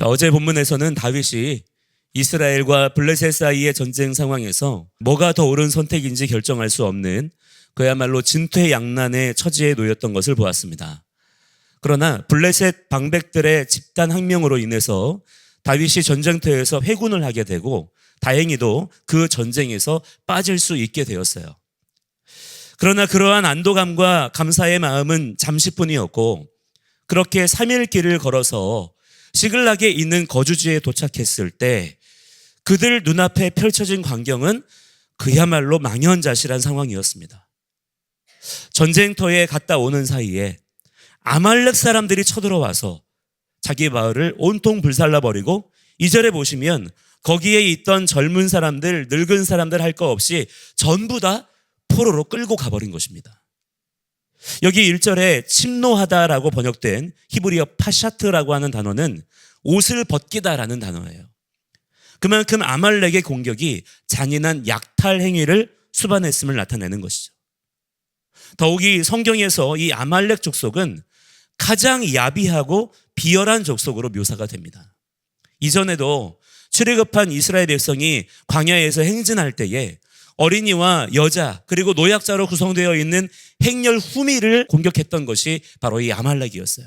자, 어제 본문에서는 다윗이 이스라엘과 블레셋 사이의 전쟁 상황에서 뭐가 더 옳은 선택인지 결정할 수 없는 그야말로 진퇴양난의 처지에 놓였던 것을 보았습니다. 그러나 블레셋 방백들의 집단 항명으로 인해서 다윗이 전쟁터에서 회군을 하게 되고 다행히도 그 전쟁에서 빠질 수 있게 되었어요. 그러나 그러한 안도감과 감사의 마음은 잠시뿐이었고 그렇게 3일 길을 걸어서 시글락에 있는 거주지에 도착했을 때 그들 눈앞에 펼쳐진 광경은 그야말로 망연자실한 상황이었습니다. 전쟁터에 갔다 오는 사이에 아말렉 사람들이 쳐들어와서 자기 마을을 온통 불살라 버리고 이절에 보시면 거기에 있던 젊은 사람들, 늙은 사람들 할 거 없이 전부 다 포로로 끌고 가버린 것입니다. 여기 1절에 침노하다라고 번역된 히브리어 파샤트라고 하는 단어는 옷을 벗기다라는 단어예요. 그만큼 아말렉의 공격이 잔인한 약탈 행위를 수반했음을 나타내는 것이죠. 더욱이 성경에서 이 아말렉 족속은 가장 야비하고 비열한 족속으로 묘사가 됩니다. 이전에도 출애굽한 이스라엘 백성이 광야에서 행진할 때에 어린이와 여자 그리고 노약자로 구성되어 있는 행렬 후미를 공격했던 것이 바로 이 아말렉이었어요.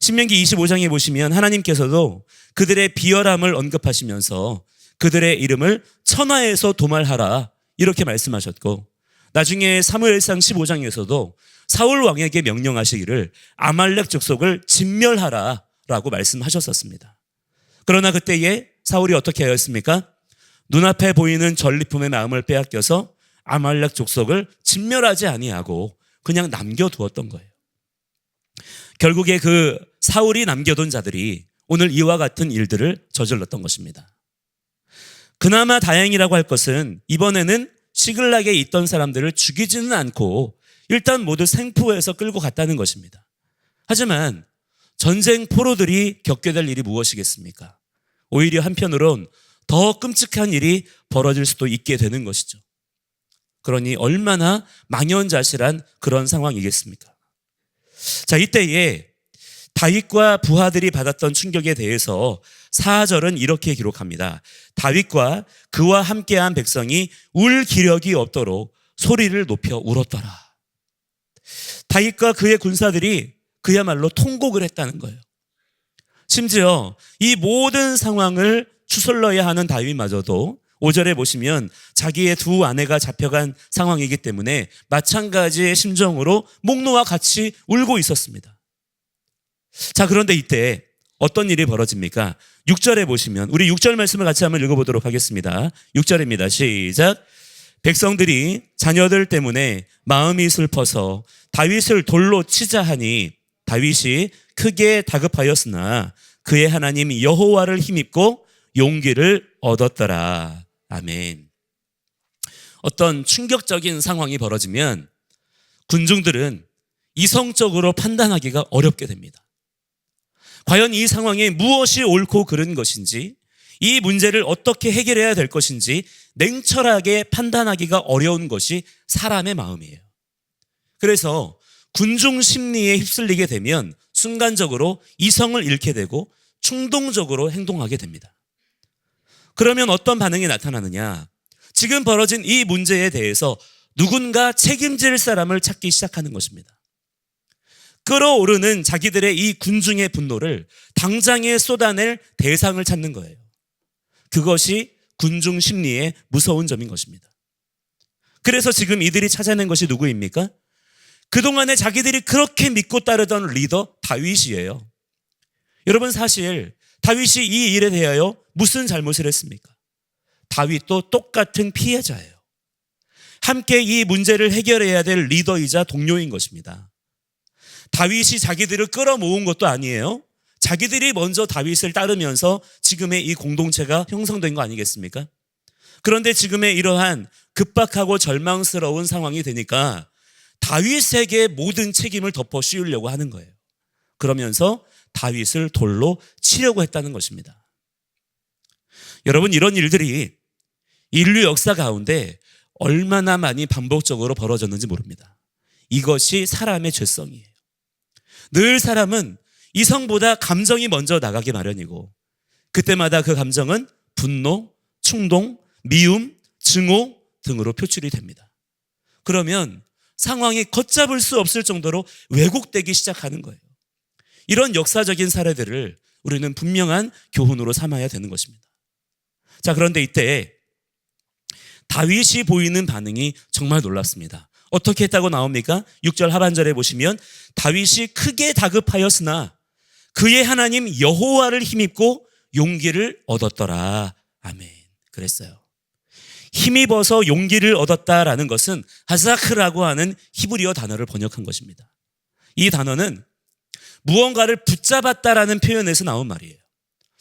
신명기 25장에 보시면 하나님께서도 그들의 비열함을 언급하시면서 그들의 이름을 천하에서 도말하라 이렇게 말씀하셨고 나중에 사무엘상 15장에서도 사울 왕에게 명령하시기를 아말렉 족속을 진멸하라라고 말씀하셨었습니다. 그러나 그때에 사울이 어떻게 하였습니까? 눈앞에 보이는 전리품의 마음을 빼앗겨서 아말렉 족속을 진멸하지 아니하고 그냥 남겨두었던 거예요. 결국에 그 사울이 남겨둔 자들이 오늘 이와 같은 일들을 저질렀던 것입니다. 그나마 다행이라고 할 것은 이번에는 시글락에 있던 사람들을 죽이지는 않고 일단 모두 생포해서 끌고 갔다는 것입니다. 하지만 전쟁 포로들이 겪게 될 일이 무엇이겠습니까? 오히려 한편으론 더 끔찍한 일이 벌어질 수도 있게 되는 것이죠. 그러니 얼마나 망연자실한 그런 상황이겠습니까? 자, 이때에 다윗과 부하들이 받았던 충격에 대해서 사절은 이렇게 기록합니다. 다윗과 그와 함께한 백성이 울 기력이 없도록 소리를 높여 울었더라. 다윗과 그의 군사들이 그야말로 통곡을 했다는 거예요. 심지어 이 모든 상황을 추설러야 하는 다윗마저도 5절에 보시면 자기의 두 아내가 잡혀간 상황이기 때문에 마찬가지의 심정으로 목노와 같이 울고 있었습니다. 자, 그런데 이때 어떤 일이 벌어집니까? 6절에 보시면 우리 6절 말씀을 같이 한번 읽어보도록 하겠습니다. 6절입니다. 시작. 백성들이 자녀들 때문에 마음이 슬퍼서 다윗을 돌로 치자 하니 다윗이 크게 다급하였으나 그의 하나님 여호와를 힘입고 용기를 얻었더라. 아멘. 어떤 충격적인 상황이 벌어지면 군중들은 이성적으로 판단하기가 어렵게 됩니다. 과연 이 상황에 무엇이 옳고 그른 것인지, 이 문제를 어떻게 해결해야 될 것인지 냉철하게 판단하기가 어려운 것이 사람의 마음이에요. 그래서 군중 심리에 휩쓸리게 되면 순간적으로 이성을 잃게 되고 충동적으로 행동하게 됩니다. 그러면 어떤 반응이 나타나느냐? 지금 벌어진 이 문제에 대해서 누군가 책임질 사람을 찾기 시작하는 것입니다. 끌어오르는 자기들의 이 군중의 분노를 당장에 쏟아낼 대상을 찾는 거예요. 그것이 군중 심리의 무서운 점인 것입니다. 그래서 지금 이들이 찾아낸 것이 누구입니까? 그동안에 자기들이 그렇게 믿고 따르던 리더 다윗이에요. 여러분 사실 다윗이 이 일에 대하여 무슨 잘못을 했습니까? 다윗도 똑같은 피해자예요. 함께 이 문제를 해결해야 될 리더이자 동료인 것입니다. 다윗이 자기들을 끌어모은 것도 아니에요. 자기들이 먼저 다윗을 따르면서 지금의 이 공동체가 형성된 거 아니겠습니까? 그런데 지금의 이러한 급박하고 절망스러운 상황이 되니까 다윗에게 모든 책임을 덮어 씌우려고 하는 거예요. 그러면서 다윗을 돌로 치려고 했다는 것입니다. 여러분, 이런 일들이 인류 역사 가운데 얼마나 많이 반복적으로 벌어졌는지 모릅니다. 이것이 사람의 죄성이에요. 늘 사람은 이성보다 감정이 먼저 나가기 마련이고 그때마다 그 감정은 분노, 충동, 미움, 증오 등으로 표출이 됩니다. 그러면 상황이 걷잡을 수 없을 정도로 왜곡되기 시작하는 거예요. 이런 역사적인 사례들을 우리는 분명한 교훈으로 삼아야 되는 것입니다. 자, 그런데 이때 다윗이 보이는 반응이 정말 놀랍습니다. 어떻게 했다고 나옵니까? 6절 하반절에 보시면 다윗이 크게 다급하였으나 그의 하나님 여호와를 힘입고 용기를 얻었더라. 아멘. 그랬어요. 힘입어서 용기를 얻었다라는 것은 하사크라고 하는 히브리어 단어를 번역한 것입니다. 이 단어는 무언가를 붙잡았다라는 표현에서 나온 말이에요.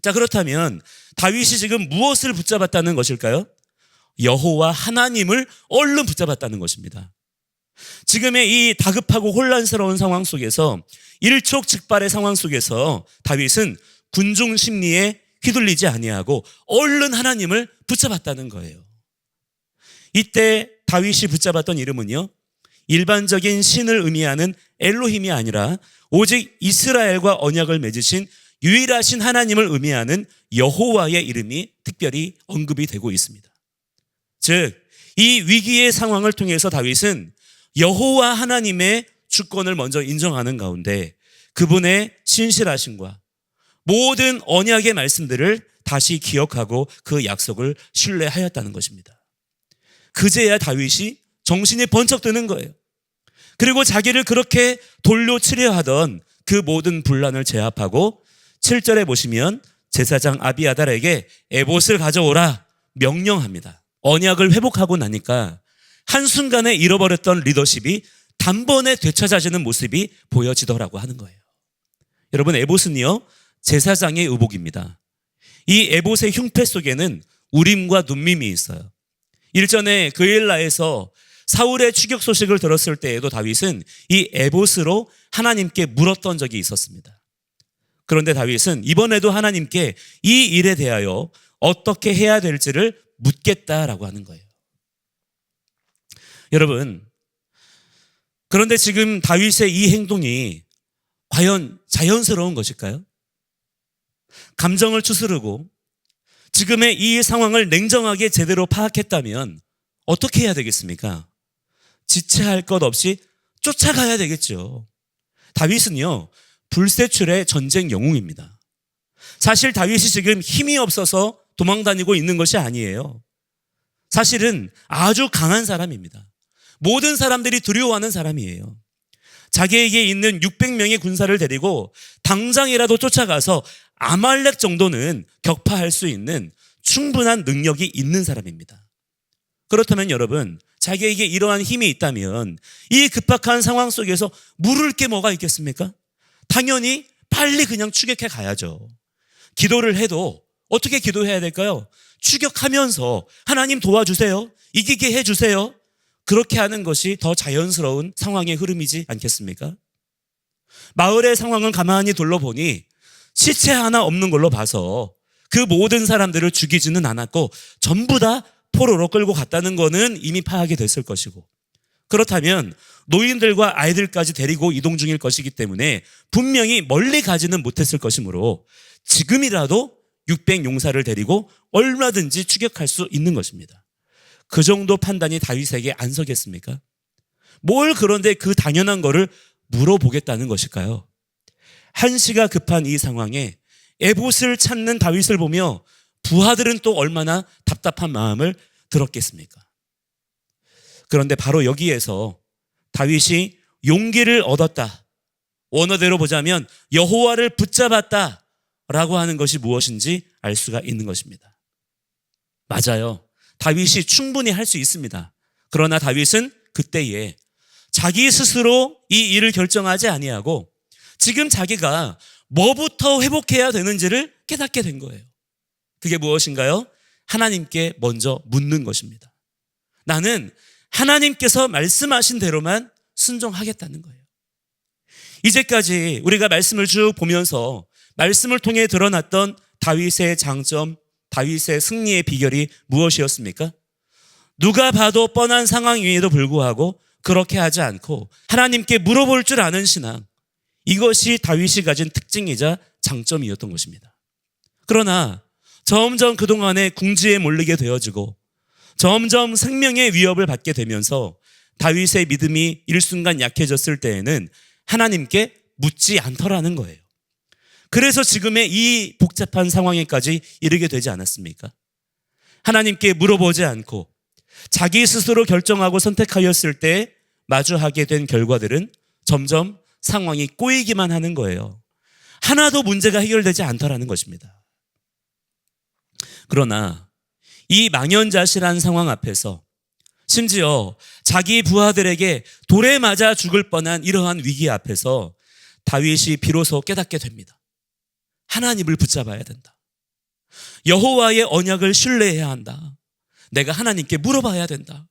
자, 그렇다면 다윗이 지금 무엇을 붙잡았다는 것일까요? 여호와 하나님을 얼른 붙잡았다는 것입니다. 지금의 이 다급하고 혼란스러운 상황 속에서 일촉즉발의 상황 속에서 다윗은 군중 심리에 휘둘리지 아니하고 얼른 하나님을 붙잡았다는 거예요. 이때 다윗이 붙잡았던 이름은요. 일반적인 신을 의미하는 엘로힘이 아니라 오직 이스라엘과 언약을 맺으신 유일하신 하나님을 의미하는 여호와의 이름이 특별히 언급이 되고 있습니다. 즉, 이 위기의 상황을 통해서 다윗은 여호와 하나님의 주권을 먼저 인정하는 가운데 그분의 신실하심과 모든 언약의 말씀들을 다시 기억하고 그 약속을 신뢰하였다는 것입니다. 그제야 다윗이 정신이 번쩍 드는 거예요. 그리고 자기를 그렇게 돌려치려 하던 그 모든 분란을 제압하고 7절에 보시면 제사장 아비아달에게 에봇을 가져오라 명령합니다. 언약을 회복하고 나니까 한순간에 잃어버렸던 리더십이 단번에 되찾아지는 모습이 보여지더라고 하는 거예요. 여러분 에봇은요 제사장의 의복입니다. 이 에봇의 흉패 속에는 우림과 눈밈이 있어요. 일전에 그일라에서 사울의 추격 소식을 들었을 때에도 다윗은 이 에봇으로 하나님께 물었던 적이 있었습니다. 그런데 다윗은 이번에도 하나님께 이 일에 대하여 어떻게 해야 될지를 묻겠다라고 하는 거예요. 여러분, 그런데 지금 다윗의 이 행동이 과연 자연스러운 것일까요? 감정을 추스르고 지금의 이 상황을 냉정하게 제대로 파악했다면 어떻게 해야 되겠습니까? 지체할 것 없이 쫓아가야 되겠죠. 다윗은요, 불세출의 전쟁 영웅입니다. 사실 다윗이 지금 힘이 없어서 도망 다니고 있는 것이 아니에요. 사실은 아주 강한 사람입니다. 모든 사람들이 두려워하는 사람이에요. 자기에게 있는 600명의 군사를 데리고 당장이라도 쫓아가서 아말렉 정도는 격파할 수 있는 충분한 능력이 있는 사람입니다. 그렇다면 여러분, 자기에게 이러한 힘이 있다면 이 급박한 상황 속에서 물을 게 뭐가 있겠습니까? 당연히 빨리 그냥 추격해 가야죠. 기도를 해도 어떻게 기도해야 될까요? 추격하면서 하나님 도와주세요. 이기게 해주세요. 그렇게 하는 것이 더 자연스러운 상황의 흐름이지 않겠습니까? 마을의 상황을 가만히 둘러보니 시체 하나 없는 걸로 봐서 그 모든 사람들을 죽이지는 않았고 전부 다 포로로 끌고 갔다는 거는 이미 파악이 됐을 것이고 그렇다면 노인들과 아이들까지 데리고 이동 중일 것이기 때문에 분명히 멀리 가지는 못했을 것이므로 지금이라도 600 용사를 데리고 얼마든지 추격할 수 있는 것입니다. 그 정도 판단이 다윗에게 안 서겠습니까? 뭘 그런데 그 당연한 거를 물어보겠다는 것일까요? 한시가 급한 이 상황에 에봇을 찾는 다윗을 보며 부하들은 또 얼마나 답답한 마음을 들었겠습니까? 그런데 바로 여기에서 다윗이 용기를 얻었다. 원어대로 보자면 여호와를 붙잡았다. 라고 하는 것이 무엇인지 알 수가 있는 것입니다. 맞아요. 다윗이 충분히 할 수 있습니다. 그러나 다윗은 그때에 자기 스스로 이 일을 결정하지 아니하고 지금 자기가 뭐부터 회복해야 되는지를 깨닫게 된 거예요. 그게 무엇인가요? 하나님께 먼저 묻는 것입니다. 나는 하나님께서 말씀하신 대로만 순종하겠다는 거예요. 이제까지 우리가 말씀을 쭉 보면서 말씀을 통해 드러났던 다윗의 장점, 다윗의 승리의 비결이 무엇이었습니까? 누가 봐도 뻔한 상황임에도 불구하고 그렇게 하지 않고 하나님께 물어볼 줄 아는 신앙, 이것이 다윗이 가진 특징이자 장점이었던 것입니다. 그러나 점점 그동안에 궁지에 몰리게 되어지고 점점 생명의 위협을 받게 되면서 다윗의 믿음이 일순간 약해졌을 때에는 하나님께 묻지 않더라는 거예요. 그래서 지금의 이 복잡한 상황에까지 이르게 되지 않았습니까? 하나님께 물어보지 않고 자기 스스로 결정하고 선택하였을 때 마주하게 된 결과들은 점점 상황이 꼬이기만 하는 거예요. 하나도 문제가 해결되지 않더라는 것입니다. 그러나 이 망연자실한 상황 앞에서 심지어 자기 부하들에게 돌에 맞아 죽을 뻔한 이러한 위기 앞에서 다윗이 비로소 깨닫게 됩니다. 하나님을 붙잡아야 된다. 여호와의 언약을 신뢰해야 한다. 내가 하나님께 물어봐야 된다.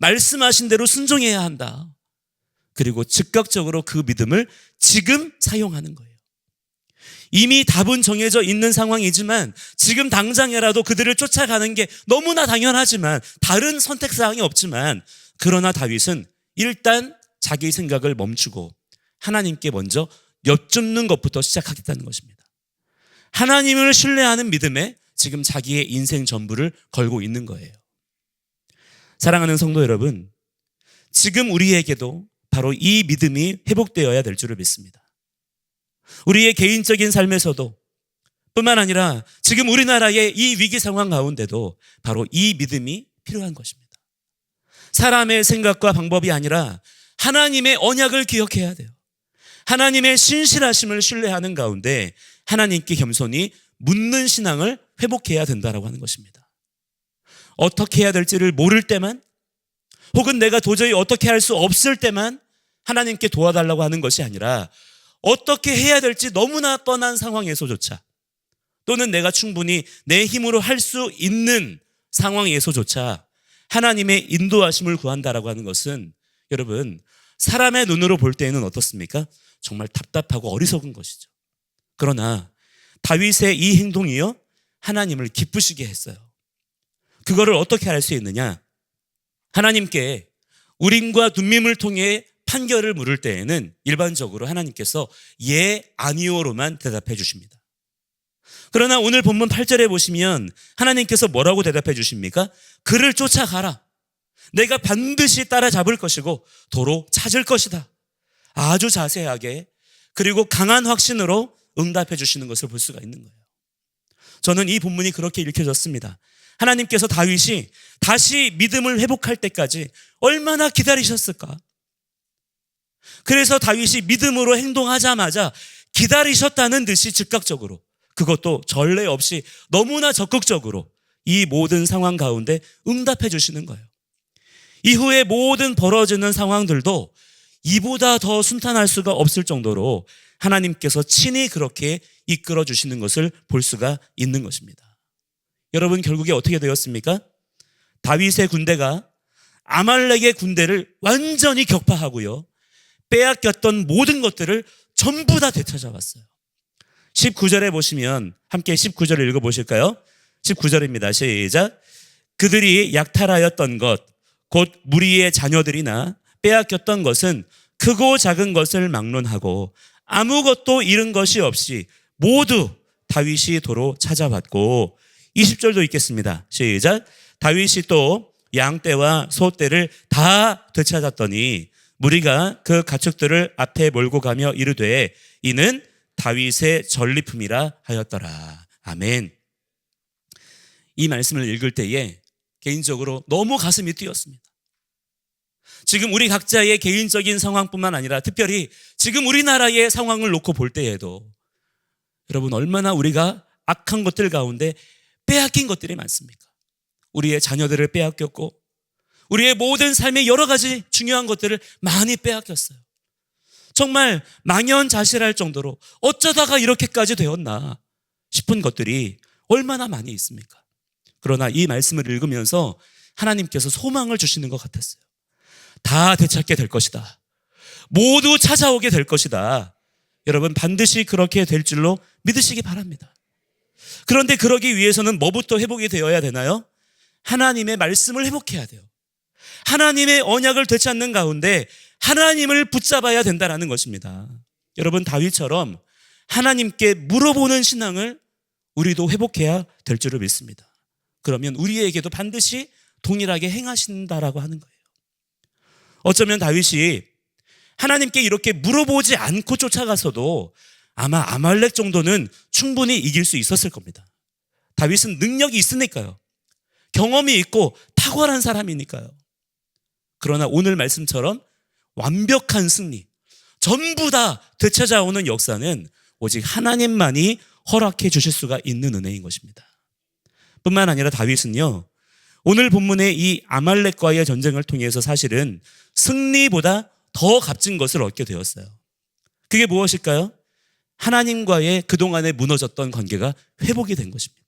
말씀하신 대로 순종해야 한다. 그리고 즉각적으로 그 믿음을 지금 사용하는 거예요. 이미 답은 정해져 있는 상황이지만 지금 당장이라도 그들을 쫓아가는 게 너무나 당연하지만 다른 선택 사항이 없지만 그러나 다윗은 일단 자기 생각을 멈추고 하나님께 먼저 여쭙는 것부터 시작하겠다는 것입니다. 하나님을 신뢰하는 믿음에 지금 자기의 인생 전부를 걸고 있는 거예요. 사랑하는 성도 여러분, 지금 우리에게도 바로 이 믿음이 회복되어야 될 줄을 믿습니다. 우리의 개인적인 삶에서도 뿐만 아니라 지금 우리나라의 이 위기 상황 가운데도 바로 이 믿음이 필요한 것입니다. 사람의 생각과 방법이 아니라 하나님의 언약을 기억해야 돼요. 하나님의 신실하심을 신뢰하는 가운데 하나님께 겸손히 묻는 신앙을 회복해야 된다라고 하는 것입니다. 어떻게 해야 될지를 모를 때만 혹은 내가 도저히 어떻게 할 수 없을 때만 하나님께 도와달라고 하는 것이 아니라 어떻게 해야 될지 너무나 뻔한 상황에서조차 또는 내가 충분히 내 힘으로 할 수 있는 상황에서조차 하나님의 인도하심을 구한다라고 하는 것은 여러분 사람의 눈으로 볼 때에는 어떻습니까? 정말 답답하고 어리석은 것이죠. 그러나 다윗의 이 행동이요 하나님을 기쁘시게 했어요. 그거를 어떻게 할수 있느냐? 하나님께 우림과 둠밈을 통해 판결을 물을 때에는 일반적으로 하나님께서 예, 아니오로만 대답해 주십니다. 그러나 오늘 본문 8절에 보시면 하나님께서 뭐라고 대답해 주십니까? 그를 쫓아가라. 내가 반드시 따라잡을 것이고 도로 찾을 것이다. 아주 자세하게 그리고 강한 확신으로 응답해 주시는 것을 볼 수가 있는 거예요. 저는 이 본문이 그렇게 읽혀졌습니다. 하나님께서 다윗이 다시 믿음을 회복할 때까지 얼마나 기다리셨을까? 그래서 다윗이 믿음으로 행동하자마자 기다리셨다는 듯이 즉각적으로 그것도 전례 없이 너무나 적극적으로 이 모든 상황 가운데 응답해 주시는 거예요. 이후에 모든 벌어지는 상황들도 이보다 더 순탄할 수가 없을 정도로 하나님께서 친히 그렇게 이끌어 주시는 것을 볼 수가 있는 것입니다. 여러분 결국에 어떻게 되었습니까? 다윗의 군대가 아말렉의 군대를 완전히 격파하고요. 빼앗겼던 모든 것들을 전부 다 되찾아왔어요. 19절에 보시면 함께 19절을 읽어 보실까요? 19절입니다. 시작. 그들이 약탈하였던 것, 곧 무리의 자녀들이나 빼앗겼던 것은 크고 작은 것을 막론하고 아무것도 잃은 것이 없이 모두 다윗이 도로 찾아왔고 20절도 있겠습니다. 시작. 다윗이 또 양떼와 소떼를 다 되찾았더니 무리가 그 가축들을 앞에 몰고 가며 이르되 이는 다윗의 전리품이라 하였더라. 아멘. 이 말씀을 읽을 때에 개인적으로 너무 가슴이 뛰었습니다. 지금 우리 각자의 개인적인 상황뿐만 아니라 특별히 지금 우리나라의 상황을 놓고 볼 때에도 여러분 얼마나 우리가 악한 것들 가운데 빼앗긴 것들이 많습니까? 우리의 자녀들을 빼앗겼고 우리의 모든 삶의 여러 가지 중요한 것들을 많이 빼앗겼어요. 정말 망연자실할 정도로 어쩌다가 이렇게까지 되었나 싶은 것들이 얼마나 많이 있습니까? 그러나 이 말씀을 읽으면서 하나님께서 소망을 주시는 것 같았어요. 다 되찾게 될 것이다. 모두 찾아오게 될 것이다. 여러분 반드시 그렇게 될 줄로 믿으시기 바랍니다. 그런데 그러기 위해서는 뭐부터 회복이 되어야 되나요? 하나님의 말씀을 회복해야 돼요. 하나님의 언약을 되찾는 가운데 하나님을 붙잡아야 된다라는 것입니다. 여러분 다윗처럼 하나님께 물어보는 신앙을 우리도 회복해야 될 줄을 믿습니다. 그러면 우리에게도 반드시 동일하게 행하신다라고 하는 거예요. 어쩌면 다윗이 하나님께 이렇게 물어보지 않고 쫓아가서도 아마 아말렉 정도는 충분히 이길 수 있었을 겁니다. 다윗은 능력이 있으니까요. 경험이 있고 탁월한 사람이니까요. 그러나 오늘 말씀처럼 완벽한 승리, 전부 다 되찾아오는 역사는 오직 하나님만이 허락해 주실 수가 있는 은혜인 것입니다. 뿐만 아니라 다윗은요, 오늘 본문의 이 아말렉과의 전쟁을 통해서 사실은 승리보다 더 값진 것을 얻게 되었어요. 그게 무엇일까요? 하나님과의 그동안에 무너졌던 관계가 회복이 된 것입니다.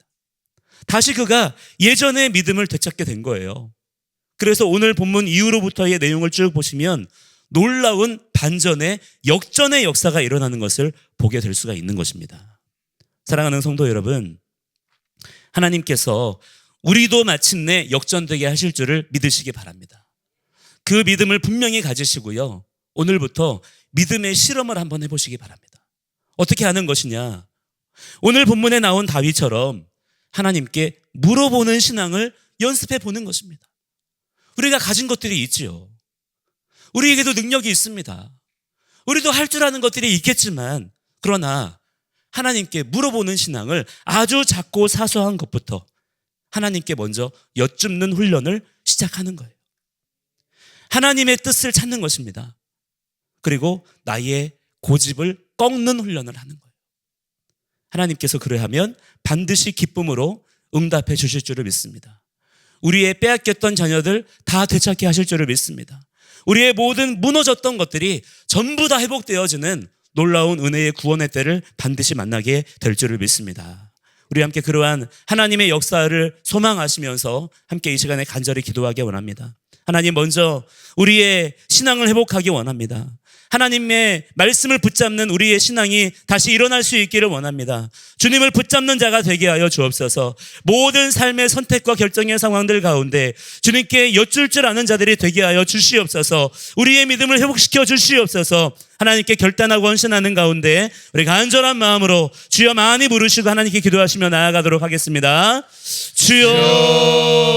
다시 그가 예전의 믿음을 되찾게 된 거예요. 그래서 오늘 본문 이후로부터의 내용을 쭉 보시면 놀라운 반전의 역전의 역사가 일어나는 것을 보게 될 수가 있는 것입니다. 사랑하는 성도 여러분, 하나님께서 우리도 마침내 역전되게 하실 줄을 믿으시기 바랍니다. 그 믿음을 분명히 가지시고요. 오늘부터 믿음의 실험을 한번 해보시기 바랍니다. 어떻게 하는 것이냐? 오늘 본문에 나온 다윗처럼 하나님께 물어보는 신앙을 연습해 보는 것입니다. 우리가 가진 것들이 있지요. 우리에게도 능력이 있습니다. 우리도 할 줄 아는 것들이 있겠지만, 그러나 하나님께 물어보는 신앙을 아주 작고 사소한 것부터 하나님께 먼저 여쭙는 훈련을 시작하는 거예요. 하나님의 뜻을 찾는 것입니다. 그리고 나의 고집을 꺾는 훈련을 하는 거예요. 하나님께서 그러하면 반드시 기쁨으로 응답해 주실 줄을 믿습니다. 우리의 빼앗겼던 자녀들 다 되찾게 하실 줄을 믿습니다. 우리의 모든 무너졌던 것들이 전부 다 회복되어지는 놀라운 은혜의 구원의 때를 반드시 만나게 될 줄을 믿습니다. 우리 함께 그러한 하나님의 역사를 소망하시면서 함께 이 시간에 간절히 기도하기 원합니다. 하나님 먼저 우리의 신앙을 회복하기 원합니다. 하나님의 말씀을 붙잡는 우리의 신앙이 다시 일어날 수 있기를 원합니다. 주님을 붙잡는 자가 되게 하여 주옵소서. 모든 삶의 선택과 결정의 상황들 가운데 주님께 여쭐 줄 아는 자들이 되게 하여 주시옵소서. 우리의 믿음을 회복시켜 주시옵소서. 하나님께 결단하고 헌신하는 가운데 우리 간절한 마음으로 주여 많이 부르시고 하나님께 기도하시며 나아가도록 하겠습니다. 주여